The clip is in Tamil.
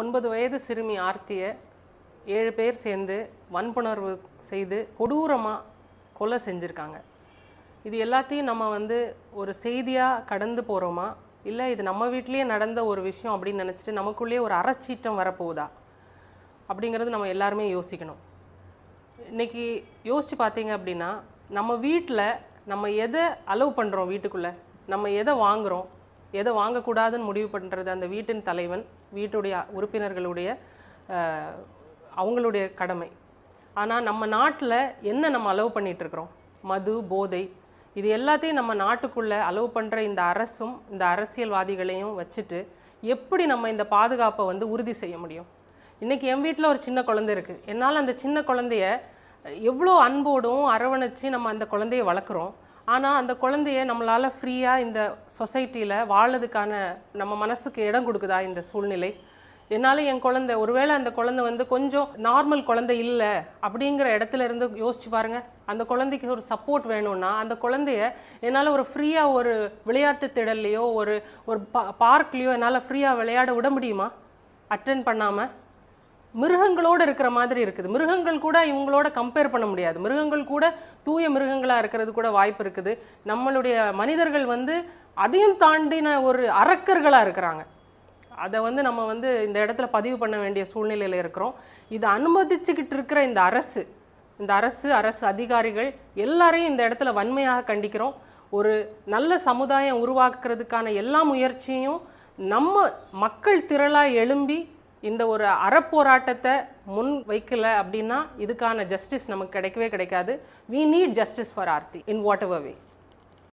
ஒன்பது வயது சிறுமி ஆர்த்தியை ஏழு பேர் சேர்ந்து வன்புணர்வு செய்து கொடூரமாக கொலை செஞ்சுருக்காங்க. இது எல்லாத்தையும் நம்ம வந்து ஒரு செய்தியாக கடந்து போகிறோமா இல்லை இது நம்ம வீட்லேயே நடந்த ஒரு விஷயம் அப்படின்னு நினச்சிட்டு நமக்குள்ளேயே ஒரு அறச்சீட்டம் வரப்போகுதா? அப்படிங்கிறது நம்ம எல்லாருமே யோசிக்கணும். இன்னைக்கு யோசித்து பார்த்தீங்க அப்படின்னா நம்ம வீட்டில் நம்ம எதை அலோவ் பண்ணுறோம் வீட்டுக்குள்ளே? நம்ம எதை வாங்குகிறோம் எதை வாங்கக்கூடாதுன்னு முடிவு பண்ணுறது அந்த வீட்டின் தலைவன் வீட்டுடைய உறுப்பினர்களுடைய அவங்களுடைய கடமை. ஆனால் நம்ம நாட்டில் என்ன நம்ம அலோவ் பண்ணிகிட்ருக்குறோம் இருக்கிறோம் மது போதை இது எல்லாத்தையும் நம்ம நாட்டுக்குள்ளே அலோவ் பண்ணுற இந்த அரசும் இந்த அரசியல்வாதிகளையும் வச்சுட்டு எப்படி நம்ம இந்த பாதுகாப்பை வந்து உறுதி செய்ய முடியும்? இன்றைக்கி என் வீட்டில் ஒரு சின்ன குழந்தை இருக்குது என்னால் அந்த சின்ன குழந்தைய எவ்வளோ அன்போடும் அரவணைச்சு நம்ம அந்த குழந்தைய வளர்க்குறோம். ஆனால் அந்த குழந்தைய நம்மளால் ஃப்ரீயாக இந்த சொசைட்டியில் வாழறதுக்கான நம்ம மனசுக்கு இடம் கொடுக்குதா இந்த சூழ்நிலை? என்னால் என் குழந்தை ஒருவேளை அந்த குழந்தை வந்து கொஞ்சம் நார்மல் குழந்தை இல்லை அப்படிங்கிற இடத்துல இருந்து யோசிச்சு பாருங்கள் அந்த குழந்தைக்கு ஒரு சப்போர்ட் வேணும்னா அந்த குழந்தைய என்னால் ஒரு ஃப்ரீயாக ஒரு விளையாட்டு திடல்லையோ ஒரு ஒரு பா பார்க்லேயோ என்னால் ஃப்ரீயாக விளையாட விட முடியுமா? அட்டன் பண்ணாமல் மிருகங்களோடு இருக்கிற மாதிரி இருக்குது. மிருகங்கள் கூட இவங்களோட கம்பேர் பண்ண முடியாது. மிருகங்கள் கூட தூய மிருகங்களாக இருக்கிறது கூட வாய்ப்பு இருக்குது. நம்மளுடைய மனிதர்கள் வந்து அதையும் தாண்டின ஒரு அரக்கர்களாக இருக்கிறாங்க. அதை வந்து நம்ம வந்து இந்த இடத்துல பதிவு பண்ண வேண்டிய சூழ்நிலையில் இருக்கிறோம். இதை அனுமதிச்சுக்கிட்டு இருக்கிற இந்த அரசு இந்த அரசு அரசு அதிகாரிகள் எல்லாரையும் இந்த இடத்துல வன்மையாக கண்டிக்கிறோம். ஒரு நல்ல சமுதாயம் உருவாக்குறதுக்கான எல்லா முயற்சியும் நம்ம மக்கள் திரளாக எழும்பி இந்த ஒரு அறப்போராட்டத்தை முன் வைக்கல அப்படின்னா இதுக்கான ஜஸ்டிஸ் நமக்கு கிடைக்கவே கிடைக்காது. We need justice for Aarthi in whatever way